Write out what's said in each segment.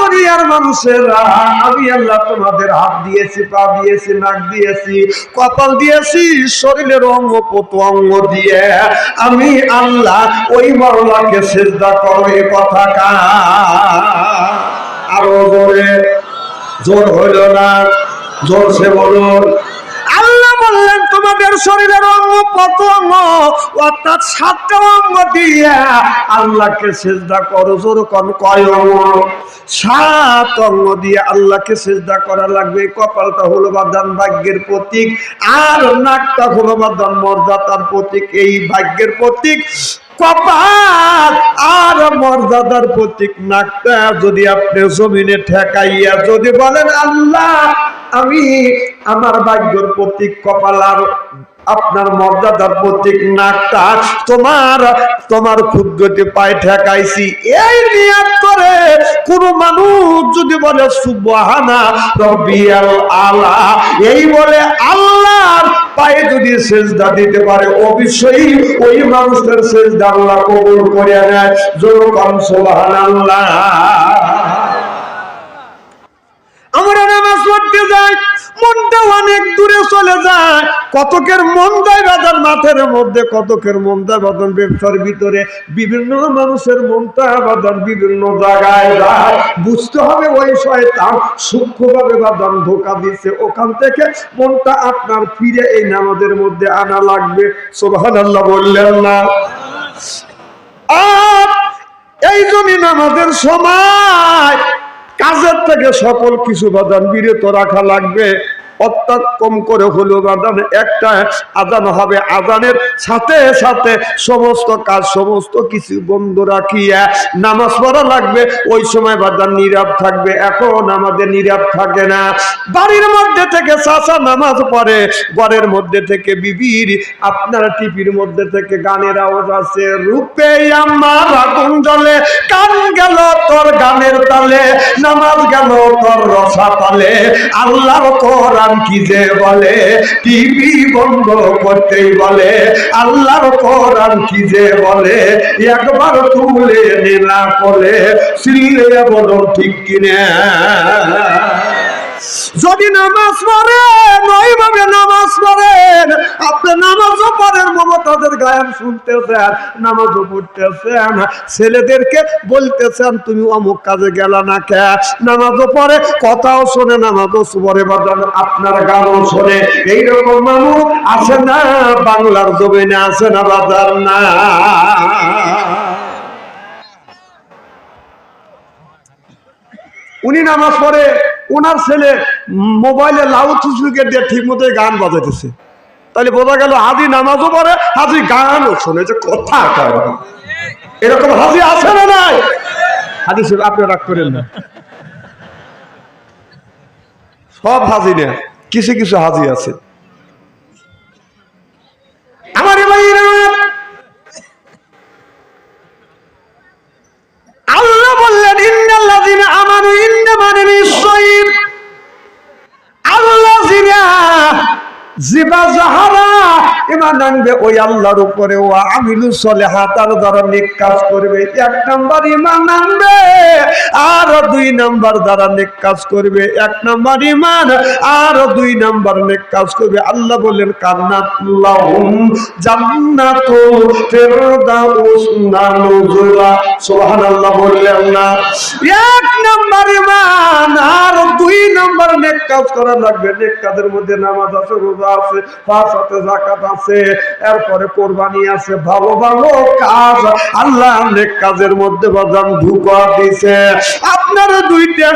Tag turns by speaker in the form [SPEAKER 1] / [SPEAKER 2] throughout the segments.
[SPEAKER 1] দুনিয়ার মানুষেরা, আমি আল্লাহ তোমাদের হাত দিয়েছি, পা দিয়েছি, নাক দিয়েছি, কপাল দিয়েছি, শরীরের অঙ্গ প্রত্যঙ্গ দিয়ে। আমি আল্লাহ ওই মরলাকে সেজদা করো, এ কথা কা আরও জোরে, জোর হইল না জোর সে বলুন। তোমাদের শরীরের অঙ্গ প্রত্যঙ্গ অর্থাৎ সাতটা অঙ্গ দিয়ে আল্লাহকে সেজদা করো, জোর কন, কয় অঙ্গ? সাত অঙ্গ দিয়ে আল্লাহকে সেজদা করা লাগবে। কপালটা হলো বাদান ভাগ্যের প্রতীক, আর নাকটা হলো বাদান মর্যাদার প্রতীক। এই ভাগ্যের প্রতীক কপাল আর মর্যাদার প্রতীক নাকটা যদি আপনি জমিনে ঠেকাইয়া যদি বলেন, আল্লাহ, আমি আমার ভাগ্যর প্রতীক কপাল আর আপনার মর্যাদার প্রতীক নাকটা তোমার তোমার ক্ষুদ্রতে পায়ে ঠেকাইছি। এই নিয়াত করে কোন মানুষ যদি বলে, সুবহানা রব্বিয়াল আলা এই বলে আল্লাহর পায়ে যদি সেজদা দিতে পারে, অবশ্যই ওই মানুষের সেজদা আল্লাহ কবুল করে নেয়। জোর কম সুবহানাল্লাহ আমরা নামাজ পড়তে যাই মনটা অনেক চলে যায়। কতকের মন দেয় বাজার মাথের মধ্যে, কতকের মন দেয় বাজার ব্যবসার ভিতরে। বিভিন্ন মানুষের মনটা বাজার বিভিন্ন জায়গায় যায়। বুঝতে হবে ওই শয়তান সূক্ষ্মভাবে বাদাম ধোকা দিচ্ছে ওখান থেকে মনটা আপনার ফিরে এই নামাজের মধ্যে আনা লাগবে। সুবহানাল্লাহ বললেন না। আর এই জমি নামাজের সময় কাজের থেকে সকল কিছু বাদান বিরত রাখা লাগবে। অর্থাৎ কম করে হলো বাদান একটা আজান হবে আজানের সাথে সাথে সমস্ত কাজ, সমস্ত কিছু বন্ধ রাখিয়া নামাজ পড়া লাগবে। ওই সময় বাদান নীরব থাকবে। এখন আমাদের নীরব থাকে না। বাড়ির মধ্যে থেকে চাচা নামাজ পড়ে। ঘরের মধ্যে থেকে বিবির, আপনার টিভির মধ্যে থেকে গানের আওয়াজ আছে রূপে আমার আগুন জ্বলে, কান গেল তোর গানের তালে, নামাজ গেল তোর রসা তালে। আল্লাহর কোরআন কি যে বলে? টিভি বন্ধ করতেই বলে। আল্লাহর কোরআন কি যে বলে? একবার তুলে নিলা বলে। শ্রীলে বলো ঠিক কিনে? যদি নামাজ পড়েন, ওইভাবে নামাজ পড়েন। আপনি নামাজও পড়েন মমতাদের গায়ন শুনতেছেন, নামাজও পড়তেছেন। ছেলেদেরকে বলতেছেন, তুমি অমুক কাজে গেলা না কে? নামাজও পড়ে, কথাও শোনে, নামাজও পড়ে বাজান আপনার গানও শোনে। এইরকম মানুষ আছে না, বাংলার জমিনে আছে না, বাজার না। উনি নামাজ পড়ে ওনার ছেলে মোবাইলে লাউড স্পিকার দিয়ে ঠিক মতো গান বাজাইতেছে। তাহলে বোঝা গেল হাজি নামাজও পড়ে, হাজি গানও শোনে। যে কথা। এরকম হাজি আছে না নাই? হাজি সাহেব, আপনি রাগ করেন না। সব হাজি না কিছু কিছু হাজি আছে আমার ভাইরা আল্লাহ বললেন ইন্নাল্লাযিনা আমানু ইন্না মানে নিশ্চয়ই আল্লাহ জিনা জিবা জাহারা ওই আল্লাহর উপরে। ও আমিলু সলেহাত আর যারা নেক কাজ করবে। এক নাম্বার ইমান আর দুই নাম্বার যারা নেক কাজ করবে। এক ইমান আর দুই নেক কাজ করবে। আল্লাহ বললেন কান্নাতুল্লাহুম ফিরদাউস সুবহানাল্লাহ বললেন না। এক ইমান আর দুই নেক কাজ করা লাগবে। নেক কাজের মধ্যে নামাজ আছে, রোজা আছে, পাঁচ জাকাত আছে এরপরে কোরবানি আছে, ভালো ভালো কাজ। আল্লাহ নেক কাজের মধ্যে বাজান ঢুকা দিছে। আপনার দুইটা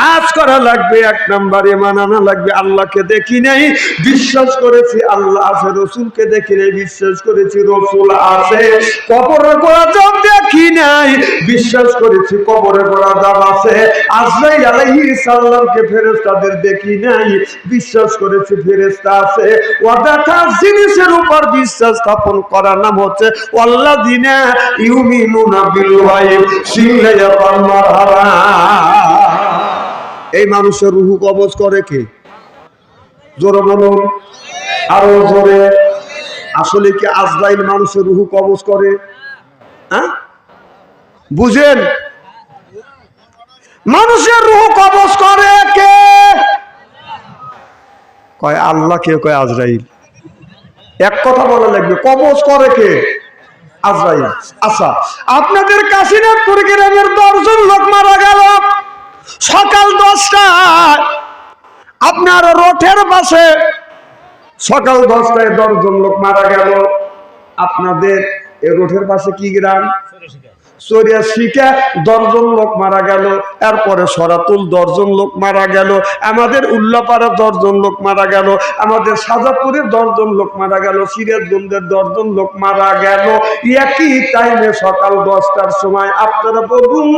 [SPEAKER 1] কাজ করা লাগবে। এক নাম্বারে মানানো লাগবে। আল্লাহকে দেখি নাই, বিশ্বাস করেছি আল্লাহ আছে, রসুলকে দেখি নাই, বিশ্বাস করেছি রসুল আছে। কবরে করা দেখি নাই বিশ্বাস করেছি, কবরে পড়া যাব আছে। আজরাইল আলাইহিস সালামকে ফেরেশতাদের দেখি নাই, বিশ্বাস করেছি ফেরেশতা আছে। ও দেখা জিনিসের উপর বিশ্বাস স্থাপন করার নাম হচ্ছে আল্লাযিনা ইউমিনুনা বিল গায়ব এই মানুষের রুহু কবজ করে কে? জোরে বলুন। আরও জোরে। আসলে কি আজরাইল মানুষের রুহু কবজ করে? হ্যাঁ? বুঝেন? মানুষের রুহু কবজ করে কে? কয় আল্লাহ কে, কয় আজরাইল? এক কথা বলা লাগবে, কবজ করে কে? আজরাইল। আচ্ছা আপনাদের গ্রামের দশজন লোক মারা গেল। সকাল দশটায় আপনার রোঠের পাশে সকাল দশটায় দশজন লোক মারা গেল। আপনাদের এই রোঠের পাশে কি গ্রাম? চরিয়া শিখে দশজন লোক মারা গেল, এরপরে সরাতুল দশজন লোক মারা গেল, আমাদের উল্লাপাড়া দশজন লোক মারা গেল, আমাদের সাজাপুরের দশজন লোক মারা গেল, সিরাজগঞ্জের দশজন লোক মারা গেল। একই টাইমে সকাল দশটার সময় আপনারা বলুন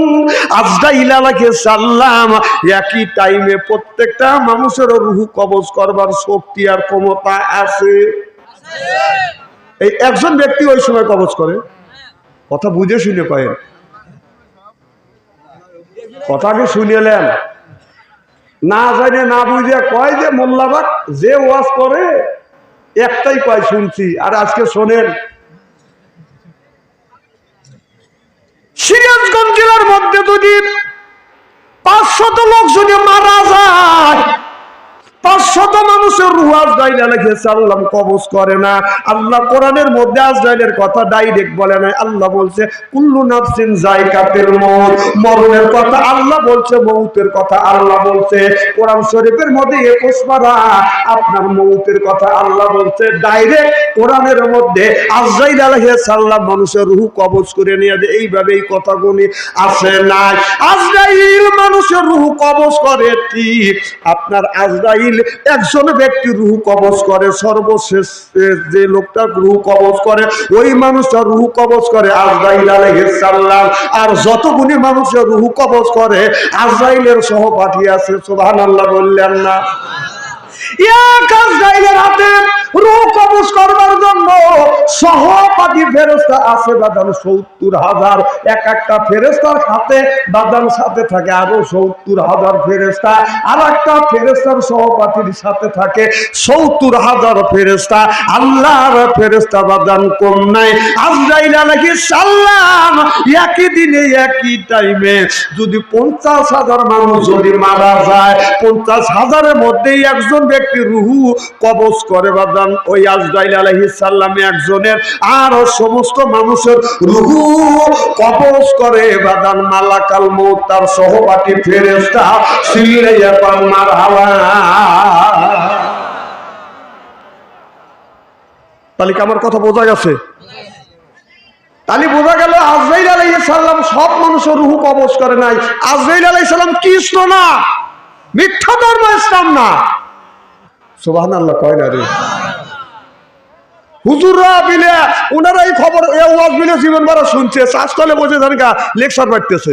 [SPEAKER 1] আজটা ইলালাকে সাল্লাম, একই টাইমে প্রত্যেকটা মানুষের রুহু কবজ করবার শক্তি আর ক্ষমতা আছে। এই একজন ব্যক্তি ওই সময় কবজ করে? কথা বুঝে শুনে কয়েন। কথাকে শুনেলেন। না জানে, না বুঝে কয় যে মোল্লাবাক যে ওয়াজ করে, একটাই কয়, শুনছি। আর আজকে শোনেন। সিরাজগঞ্জ জেলার মধ্যে যদি পাঁচশত লোক যদি মারা যায় মানুষের কবজ করে কোরআনের মধ্যে আজরাইলের কথা ডাইরেক্ট বলে না আল্লাহ বলছে, কুল্লু নাফসিন জায়কাতের মউত। মরণের কথা আল্লাহ বলছে মৌতের কথা আল্লাহ বলছে। কোরআন শরীফের মধ্যে 21 পারা আপনার কথা আল্লাহ বলছে। ডাইরেক্ট কোরআনের মধ্যে মানুষের রুহ কবজ করে নিয়ে এইভাবে এই কথাগুলি আছে না আজরাইল মানুষের রুহ কবজ করে ঠিক। আপনার আজরাইল একজন ব্যক্তি রুহ কবজ করে, সর্বশেষ যে লোকটা রুহ কবজ করে, ওই মানুষটা রুহ কবজ করে আজরাইল আলহিসাল্লাম আর আর যতগুলি মানুষের রুহ কবজ করে, আজরাইলের সহপাঠী আছে, সুবহানাল্লাহ বললেন না। হাতে রূহ কবজ আছে বাদান সত্তর হাজার। এক একটা বাদান সাথে থাকে, আরও হাজার আর একটা ফেরেশতার সহপাঠীর সাথে থাকে আলাইহিস সালাম একই দিনে, একই টাইমে যদি পঞ্চাশ হাজার মানুষ যদি মারা যায়, পঞ্চাশ হাজারের মধ্যেই একজন ব্যক্তি রুহু কবজ করে বাদান ওই আজরাইল আলাইহিস সালাম একজনের আর সমস্ত মানুষের রুহু কবজ করে বাদান মালাকাল মৌত তার সহপাঠী ফেরেশতা সিল্লাইয়া পান মারহাবা। তাহলে কি আমার কথা বোঝা গেছে? তাহলে বোঝা গেল আজরাইল আলাইহিস সালাম সব মানুষের রুহু কবজ করে নাই। আজরাইল আলাইহিস সালাম কৃষ্ণ না, মিথ্যা ধর্ম ইসলাম না। সুবহানাল্লাহ, কয় না রে? হুজুররা মিলে ওনারা এই খবর ওয়াজ মিলে জীবন ভরা শুনছে। শ্বাসতলে বসে লেকচার বাড়তেছে